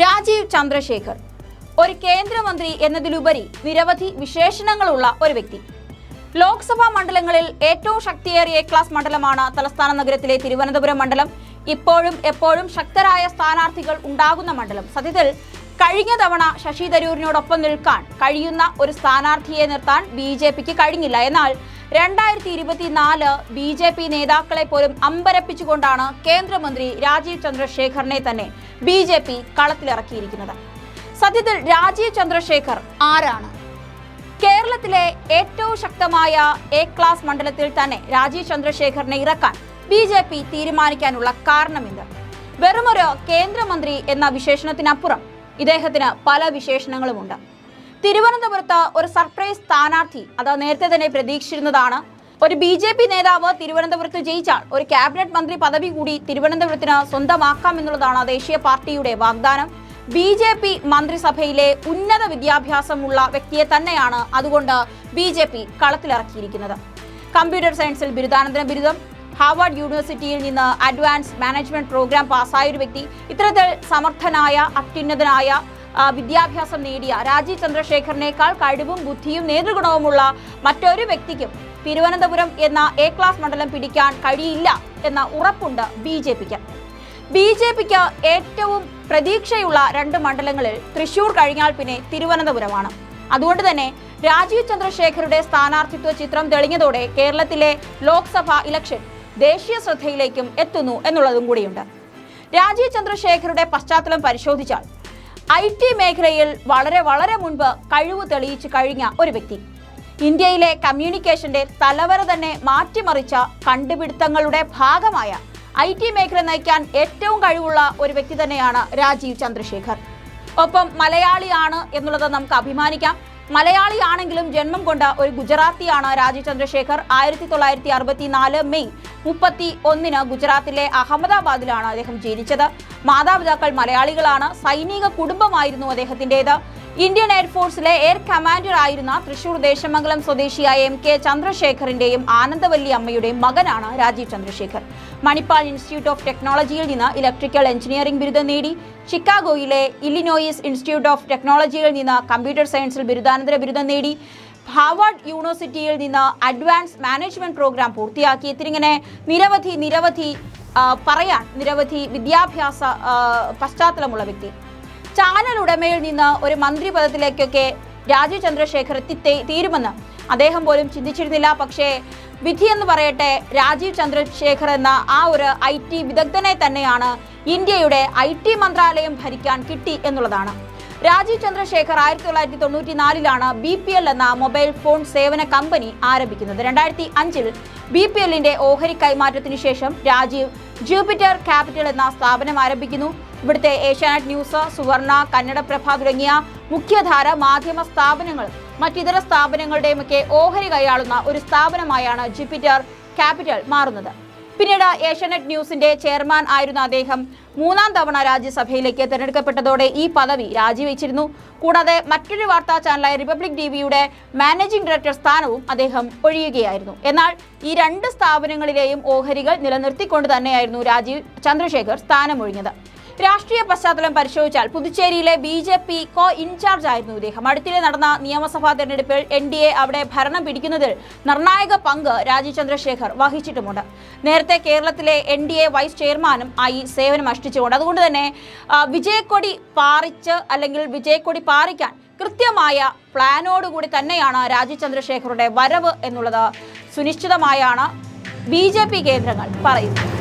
രാജീവ് ചന്ദ്രശേഖർ ഒരു കേന്ദ്രമന്ത്രി എന്നതിലുപരി നിരവധി വിശേഷണങ്ങളുള്ള ഒരു വ്യക്തി. ലോക്സഭാ മണ്ഡലങ്ങളിൽ ഏറ്റവും ശക്തിയേറിയ ക്ലാസ് മണ്ഡലമാണ് തലസ്ഥാന നഗരത്തിലെ തിരുവനന്തപുരം മണ്ഡലം. ഇപ്പോഴും എപ്പോഴും ശക്തരായ സ്ഥാനാർത്ഥികൾ ഉണ്ടാകുന്ന മണ്ഡലം. സത്യത്തിൽ കഴിഞ്ഞ തവണ ശശി തരൂരിനോടൊപ്പം നിൽക്കാൻ കഴിയുന്ന ഒരു സ്ഥാനാർത്ഥിയെ നിർത്താൻ ബി കഴിഞ്ഞില്ല. എന്നാൽ രണ്ടായിരത്തി ഇരുപത്തിനാല് ബി ജെ പി നേതാക്കളെ പോലും അമ്പരപ്പിച്ചുകൊണ്ടാണ് കേന്ദ്രമന്ത്രി രാജീവ് ചന്ദ്രശേഖറിനെ തന്നെ ബി ജെ പി കളത്തിലിറക്കിയിരിക്കുന്നത്. സത്യത്തിൽ രാജീവ് ചന്ദ്രശേഖർ ആരാണ്? കേരളത്തിലെ ഏറ്റവും ശക്തമായ എ ക്ലാസ് മണ്ഡലത്തിൽ തന്നെ രാജീവ് ചന്ദ്രശേഖറിനെ ഇറക്കാൻ ബി ജെ പി തീരുമാനിക്കാനുള്ള കാരണമെന്ത്? വെറുമൊരു കേന്ദ്രമന്ത്രി എന്ന വിശേഷണത്തിനപ്പുറം ഇദ്ദേഹത്തിന് പല വിശേഷണങ്ങളുമുണ്ട്. തിരുവനന്തപുരത്ത് ഒരു സർപ്രൈസ് സ്ഥാനാർത്ഥി അത് നേരത്തെ തന്നെ പ്രതീക്ഷിച്ചിരുന്നതാണ്. ഒരു ബി ജെ പി നേതാവ് തിരുവനന്തപുരത്ത് ജയിച്ചാൽ ഒരു ക്യാബിനറ്റ് മന്ത്രി പദവി കൂടി തിരുവനന്തപുരത്തിന് സ്വന്തമാക്കാം എന്നുള്ളതാണ് ദേശീയ പാർട്ടിയുടെ വാഗ്ദാനം. ബി ജെ പി മന്ത്രിസഭയിലെ ഉന്നത വിദ്യാഭ്യാസമുള്ള വ്യക്തിയെ തന്നെയാണ് അതുകൊണ്ട് ബി ജെ പി കളത്തിലിറക്കിയിരിക്കുന്നത്. കമ്പ്യൂട്ടർ സയൻസിൽ ബിരുദാനന്തര ബിരുദം ഹാർവാർഡ് യൂണിവേഴ്സിറ്റിയിൽ നിന്ന് അഡ്വാൻസ് മാനേജ്മെന്റ് പ്രോഗ്രാം പാസ്സായ ഒരു വ്യക്തി ഇത്തരത്തിൽ സമർത്ഥനായ അത്യുന്നതനായ വിദ്യാഭ്യാസം നേടിയ രാജീവ് ചന്ദ്രശേഖറിനേക്കാൾ കഴിവും ബുദ്ധിയും നേതൃഗുണവുമുള്ള മറ്റൊരു വ്യക്തിക്കും തിരുവനന്തപുരം എന്ന എ ക്ലാസ് മണ്ഡലം പിടിക്കാൻ കഴിയില്ല എന്ന ഉറപ്പുണ്ട് ബി ജെ പിക്ക്. ബി ജെ പിക്ക് ഏറ്റവും പ്രതീക്ഷയുള്ള രണ്ട് മണ്ഡലങ്ങളിൽ തൃശൂർ കഴിഞ്ഞാൽ പിന്നെ തിരുവനന്തപുരമാണ്. അതുകൊണ്ട് തന്നെ രാജീവ് ചന്ദ്രശേഖരുടെ സ്ഥാനാർത്ഥിത്വ ചിത്രം തെളിഞ്ഞതോടെ കേരളത്തിലെ ലോക്സഭാ ഇലക്ഷൻ ദേശീയ ശ്രദ്ധയിലേക്കും എത്തുന്നു എന്നുള്ളതും കൂടിയുണ്ട്. രാജീവ് ചന്ദ്രശേഖരുടെ പശ്ചാത്തലം പരിശോധിച്ചാൽ ഐ ടി മേഖലയിൽ വളരെ വളരെ മുൻപ് കഴിവ് തെളിയിച്ചു കഴിഞ്ഞ ഒരു വ്യക്തി. ഇന്ത്യയിലെ കമ്മ്യൂണിക്കേഷന്റെ തലവര തന്നെ മാറ്റിമറിച്ച കണ്ടുപിടുത്തങ്ങളുടെ ഭാഗമായ ഐ ടി മേഖല നയിക്കാൻ ഏറ്റവും കഴിവുള്ള ഒരു വ്യക്തി തന്നെയാണ് രാജീവ് ചന്ദ്രശേഖർ. ഒപ്പം മലയാളിയാണ് എന്നുള്ളത് നമുക്ക് അഭിമാനിക്കാം. മലയാളിയാണെങ്കിലും ജന്മം കൊണ്ട ഒരു ഗുജറാത്തിയാണ് രാജീവ് ചന്ദ്രശേഖർ. ആയിരത്തി തൊള്ളായിരത്തി അറുപത്തിനാല് മെയ് മുപ്പത്തി ഒന്നിന് ഗുജറാത്തിലെ അഹമ്മദാബാദിലാണ് അദ്ദേഹം ജനിച്ചത്. മാതാപിതാക്കൾ മലയാളികളാണ്. സൈനിക കുടുംബമായിരുന്നു അദ്ദേഹത്തിന്റെത്. ഇന്ത്യൻ എയർഫോഴ്സിലെ എയർ കമാൻഡർ ആയിരുന്ന തൃശൂർ ദേശമംഗലം സ്വദേശിയായ എം കെ ചന്ദ്രശേഖറിന്റെയും ആനന്ദവല്ലി അമ്മയുടെയും മകനാണ് രാജീവ് ചന്ദ്രശേഖർ. മണിപ്പാൽ ഇൻസ്റ്റിറ്റ്യൂട്ട് ഓഫ് ടെക്നോളജിയിൽ നിന്ന് ഇലക്ട്രിക്കൽ എഞ്ചിനീയറിംഗ് ബിരുദം നേടി ചിക്കാഗോയിലെ ഇല്ലിനോയിസ് ഇൻസ്റ്റിറ്റ്യൂട്ട് ഓഫ് ടെക്നോളജിയിൽ നിന്ന് കമ്പ്യൂട്ടർ സയൻസിൽ ബിരുദാനന്തര ബിരുദം നേടി ഹാവാർഡ് യൂണിവേഴ്സിറ്റിയിൽ നിന്ന് അഡ്വാൻസ് മാനേജ്മെന്റ് പ്രോഗ്രാം പൂർത്തിയാക്കി. ഇത്തിരിങ്ങനെ നിരവധി നിരവധി പറയാൻ നിരവധി വിദ്യാഭ്യാസ പശ്ചാത്തലമുള്ള വ്യക്തി. ചാനൽ ഉടമയിൽ നിന്ന് ഒരു മന്ത്രി പദത്തിലേക്കൊക്കെ രാജീവ് ചന്ദ്രശേഖർ എത്തി തീരുമെന്ന് അദ്ദേഹം പോലും ചിന്തിച്ചിരുന്നില്ല. പക്ഷേ വിധി എന്ന് പറയട്ടെ രാജീവ് ചന്ദ്രശേഖർ എന്ന ആ ഒരു ഐ ടി വിദഗ്ധനെ തന്നെയാണ് ഇന്ത്യയുടെ ഐ ടി മന്ത്രാലയം ഭരിക്കാൻ കിട്ടി എന്നുള്ളതാണ്. രാജീവ് ചന്ദ്രശേഖർ ആയിരത്തി തൊള്ളായിരത്തി തൊണ്ണൂറ്റി നാലിലാണ് ബി പി എൽ എന്ന മൊബൈൽ ഫോൺ സേവന കമ്പനി ആരംഭിക്കുന്നത്. രണ്ടായിരത്തി അഞ്ചിൽ ബി പി എല്ലിന്റെ ഓഹരി കൈമാറ്റത്തിന് ശേഷം രാജീവ് ജൂപ്പിറ്റർ ക്യാപിറ്റൽ എന്ന സ്ഥാപനം ആരംഭിക്കുന്നു. ഇവിടുത്തെ ഏഷ്യാനെറ്റ് ന്യൂസ് സുവർണ കന്നഡപ്രഭ തുടങ്ങിയ മുഖ്യധാര മാധ്യമ സ്ഥാപനങ്ങൾ മറ്റിതര സ്ഥാപനങ്ങളുടെയുമൊക്കെ ഓഹരി കൈയാളുന്ന ഒരു സ്ഥാപനമായാണ് ജൂപ്പിറ്റർ ക്യാപിറ്റൽ മാറുന്നത്. പിന്നീട് ഏഷ്യാനെറ്റ് ന്യൂസിന്റെ ചെയർമാൻ ആയിരുന്ന അദ്ദേഹം മൂന്നാം തവണ രാജ്യസഭയിലേക്ക് തിരഞ്ഞെടുക്കപ്പെട്ടതോടെ ഈ പദവി രാജിവെച്ചിരുന്നു. കൂടാതെ മറ്റൊരു വാർത്താ ചാനലായ റിപ്പബ്ലിക് ടിവിയുടെ മാനേജിംഗ് ഡയറക്ടർ സ്ഥാനവും അദ്ദേഹം ഒഴിയുകയായിരുന്നു. എന്നാൽ ഈ രണ്ട് സ്ഥാപനങ്ങളിലെയും ഓഹരികൾ നിലനിർത്തിക്കൊണ്ട് തന്നെയായിരുന്നു രാജീവ് ചന്ദ്രശേഖർ സ്ഥാനമൊഴിഞ്ഞത്. രാഷ്ട്രീയ പശ്ചാത്തലം പരിശോധിച്ചാൽ പുതുച്ചേരിയിലെ B J P co in charge ആയിരുന്നു ഇദ്ദേഹം. അടുത്തിടെ നടന്ന നിയമസഭാ തെരഞ്ഞെടുപ്പിൽ എൻ ഡി എ അവിടെ ഭരണം പിടിക്കുന്നതിൽ നിർണായക പങ്ക് രാജീവ് ചന്ദ്രശേഖർ വഹിച്ചിട്ടുമുണ്ട്. നേരത്തെ കേരളത്തിലെ എൻ ഡി എ വൈസ് ചെയർമാനും ആയി സേവനം അനുഷ്ഠിച്ചുകൊണ്ട് അതുകൊണ്ട് തന്നെ വിജയക്കൊടി പാറിച്ച് അല്ലെങ്കിൽ വിജയക്കൊടി പാറിക്കാൻ കൃത്യമായ പ്ലാനോടുകൂടി തന്നെയാണ് രാജീവ് ചന്ദ്രശേഖറുടെ വരവ് എന്നുള്ളത് സുനിശ്ചിതമായാണ് ബി കേന്ദ്രങ്ങൾ പറയുന്നത്.